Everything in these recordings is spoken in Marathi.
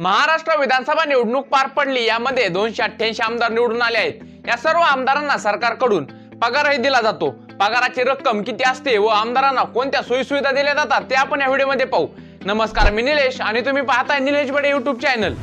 महाराष्ट्र विधानसभा निवडणूक पार पडली. यामध्ये दोनशे अठ्ठ्याऐंशी आमदार निवडून आले आहेत. या सर्व आमदारांना सरकारकडून पगारही दिला जातो. पगाराची रक्कम किती असते व आमदारांना कोणत्या सोयीसुविधा दिल्या जातात ते आपण या व्हिडिओमध्ये पाहू. नमस्कार मी निलेश आणि तुम्ही पाहताय निलेश बडे युट्यूब चॅनल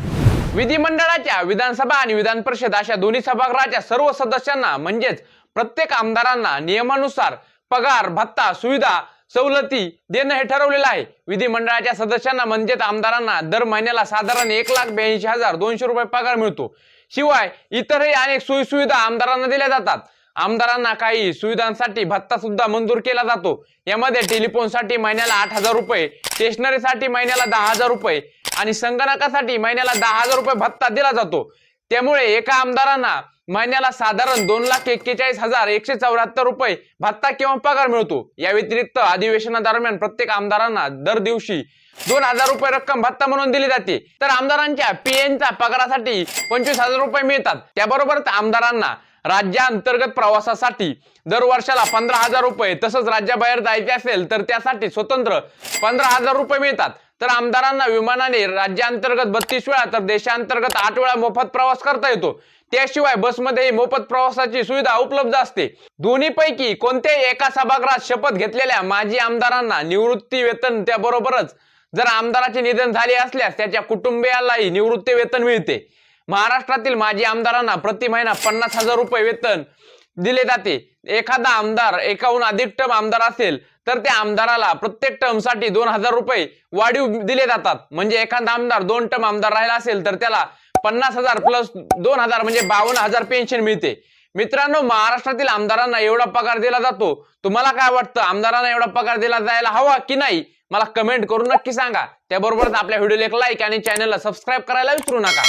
विधिमंडळाच्या विधानसभा आणि विधान परिषद अशा दोन्ही सभागृहाच्या सर्व सदस्यांना म्हणजेच प्रत्येक आमदारांना नियमानुसार पगार भत्ता सुविधा सवलती देणं हे ठरवलेलं आहे. विधिमंडळाच्या सदस्यांना म्हणजेच आमदारांना दर महिन्याला साधारण एक लाख ब्याऐंशी हजार दोनशे रुपये पगार मिळतो. शिवाय इतरही अनेक सोयीसुविधा आमदारांना दिल्या जातात. आमदारांना काही सुविधांसाठी भत्ता सुद्धा मंजूर केला जातो. यामध्ये टेलिफोनसाठी महिन्याला आठ हजार रुपये स्टेशनरीसाठी महिन्याला दहा हजार रुपये आणि संगणकासाठी महिन्याला दहा हजार रुपये भत्ता दिला जातो. त्यामुळे एका आमदारांना महिन्याला साधारण दोन लाख एक्केचाळीस हजार एकशे चौऱ्याहत्तर रुपये भत्ता किंवा पगार मिळतो. या व्यतिरिक्त अधिवेशनादरम्यान प्रत्येक आमदारांना दर दिवशी दोन हजार रुपये रक्कम भत्ता म्हणून दिली जाते. तर आमदारांच्या पीएनच्या पगारासाठी पंचवीस हजार रुपये मिळतात. त्याबरोबरच आमदारांना राज्याअंतर्गत प्रवासासाठी दर वर्षाला पंधरा हजार रुपये तसंच राज्याबाहेर जायचे असेल तर त्यासाठी स्वतंत्र पंधरा हजार रुपये मिळतात. तर आमदारांना विमानाने राज्यांतर्गत बत्तीस वेळा तर देशांतर्गत आठ वेळा मोफत प्रवास करता येतो. त्याशिवाय बसमध्येही मोफत प्रवासाची सुविधा उपलब्ध असते. दोन्ही पैकी कोणत्याही एका सभागृहात शपथ घेतलेल्या माजी आमदारांना निवृत्ती वेतन त्याबरोबरच जर आमदाराचे निधन झाले असल्यास त्याच्या कुटुंबियालाही निवृत्ती वेतन मिळते. महाराष्ट्रातील माजी आमदारांना प्रति महिना पन्नास हजार रुपये वेतन दिले जाते. एखादा आमदार एकाहून अधिक टर्म आमदार असेल तर त्या आमदाराला प्रत्येक टर्मसाठी दोन हजार रुपये वाढीव दिले जातात. म्हणजे एखादा आमदार दोन टर्म आमदार राहिला असेल तर त्याला पन्नास हजार प्लस दोन हजार म्हणजे बावन्न हजार पेन्शन मिळते. मित्रांनो महाराष्ट्रातील आमदारांना एवढा पगार दिला जातो. तुम्हाला काय वाटतं? आमदारांना एवढा पगार दिला जायला हवा की नाही? मला कमेंट करून नक्की सांगा. त्याबरोबरच आपल्या व्हिडिओला एक लाईक आणि चॅनलला सबस्क्राईब करायला विसरू नका.